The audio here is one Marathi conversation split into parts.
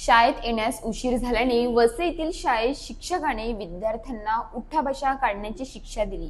शाळेत येण्यास उशीर झाल्याने वसई येथील शाळेत शिक्षकाने विद्यार्थ्यांना उठाबशा काढण्याची शिक्षा दिली.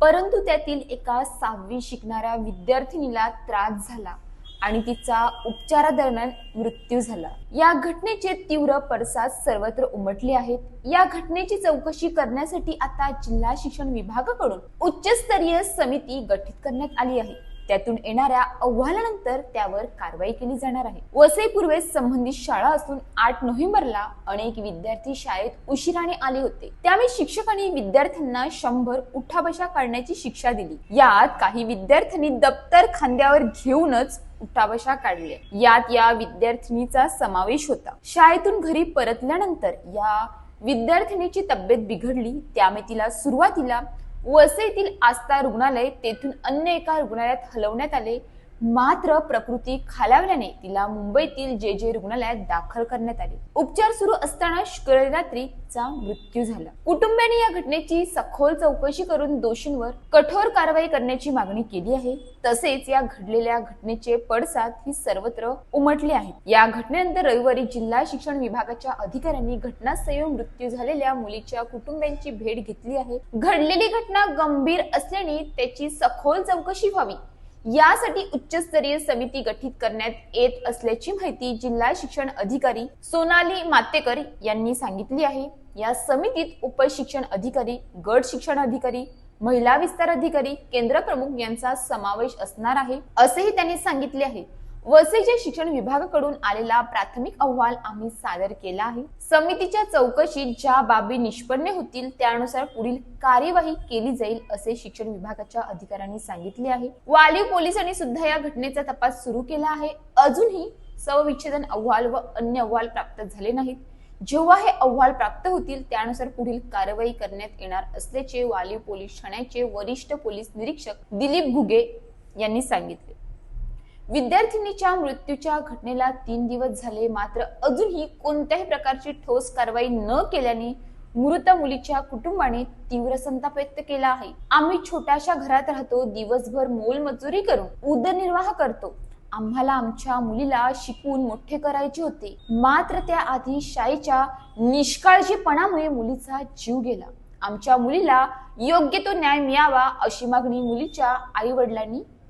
परंतु त्यातील एका सहावी शिकणाऱ्या विद्यार्थिनीला त्रास झाला आणि तिचा उपचारादरम्यान मृत्यू झाला. या घटनेचे तीव्र पडसाद सर्वत्र उमटले आहेत. या घटनेची चौकशी करण्यासाठी आता जिल्हा शिक्षण विभागाकडून उच्चस्तरीय समिती गठीत करण्यात आली आहे. त्यातून येणाऱ्या अहवालानंतर त्यावर कारवाई केली जाणार आहे. वसई पूर्वेस संबंधित शाळा असून आठ नोव्हेंबरला अनेक विद्यार्थी शाळेत उशिराने आले होते. त्यामुळे शिक्षकांनी विद्यार्थ्यांना शंभर उठाबशा काढण्याची शिक्षा दिली. यात काही विद्यार्थ्यांनी दप्तर खांद्यावर घेऊनच उठाबशा काढले. यात या विद्यार्थिनीचा समावेश होता. शाळेतून घरी परतल्यानंतर या विद्यार्थिनीची तब्येत बिघडली. त्यामुळे तिला सुरुवातीला वसईतील आस्था रुग्णालय तेथून अन्य एका रुग्णालयात हलवण्यात आले. मात्र प्रकृती खालावल्याने तिला मुंबईतील जे जे रुग्णालयात दाखल करण्यात आले. उपचार सुरू असताना शुक्रवारी रात्रीचा मृत्यू झाला. कुटुंबियांनी या घटनेची सखोल चौकशी करून दोषींवर कठोर कारवाई करण्याची मागणी केली आहे. तसेच या घडलेल्या घटनेचे पडसाद ही सर्वत्र उमटले आहेत. या घटनेनंतर रविवारी जिल्हा शिक्षण विभागाच्या अधिकाऱ्यांनी घटनास्थळी मृत्यू झालेल्या मुलीच्या कुटुंबियांची भेट घेतली आहे. घडलेली घटना गंभीर असल्याने त्याची सखोल चौकशी व्हावी यासाठी उच्चस्तरीय समिती गठीत करण्यात येत असल्याची माहिती जिल्हा शिक्षण अधिकारी सोनाली मातेकर यांनी सांगितली आहे. या समितीत उपशिक्षण अधिकारी गट शिक्षण अधिकारी महिला विस्तार अधिकारी केंद्र प्रमुख यांचा समावेश असणार आहे असेही त्यांनी सांगितले आहे. वसईच्या शिक्षण विभागाकडून आलेला प्राथमिक अहवाल आम्ही सादर केला आहे. समितीच्या चौकशीत ज्या बाबी निष्पन्न होतील त्यानुसार पुढील कार्यवाही केली जाईल असे शिक्षण विभागाच्या अधिकाऱ्यांनी सांगितले आहे. वालीव पोलिसांनी सुद्धा या घटनेचा तपास सुरू केला आहे. अजूनही सवविच्छेदन अहवाल व अन्य अहवाल प्राप्त झाले नाहीत. जेव्हा हे अहवाल प्राप्त होतील त्यानुसार पुढील कारवाई करण्यात येणार असल्याचे वालीव पोलीस ठाण्याचे वरिष्ठ पोलीस निरीक्षक दिलीप घुगे यांनी सांगितले. विद्यार्थिनीच्या मृत्यूच्या घटनेला तीन दिवस झाले. मात्र अजूनही कोणत्याही प्रकारची ठोस कारवाई न केल्याने मृत मुलीच्या कुटुंबाने तीव्र संताप व्यक्त केला आहे. आम्ही छोट्याशा घरात राहतो दिवसभर मोलमजुरी करून उदरनिर्वाह करतो. आम्हाला आमच्या मुलीला शिकून मोठे करायचे होते. मात्र त्याआधी शाळेच्या निष्काळजीपणामुळे मुलीचा जीव गेला. आमच्या मुलीला योग्य तो न्याय मिळावा अशी मागणी मुलीच्या आई वडिलांनी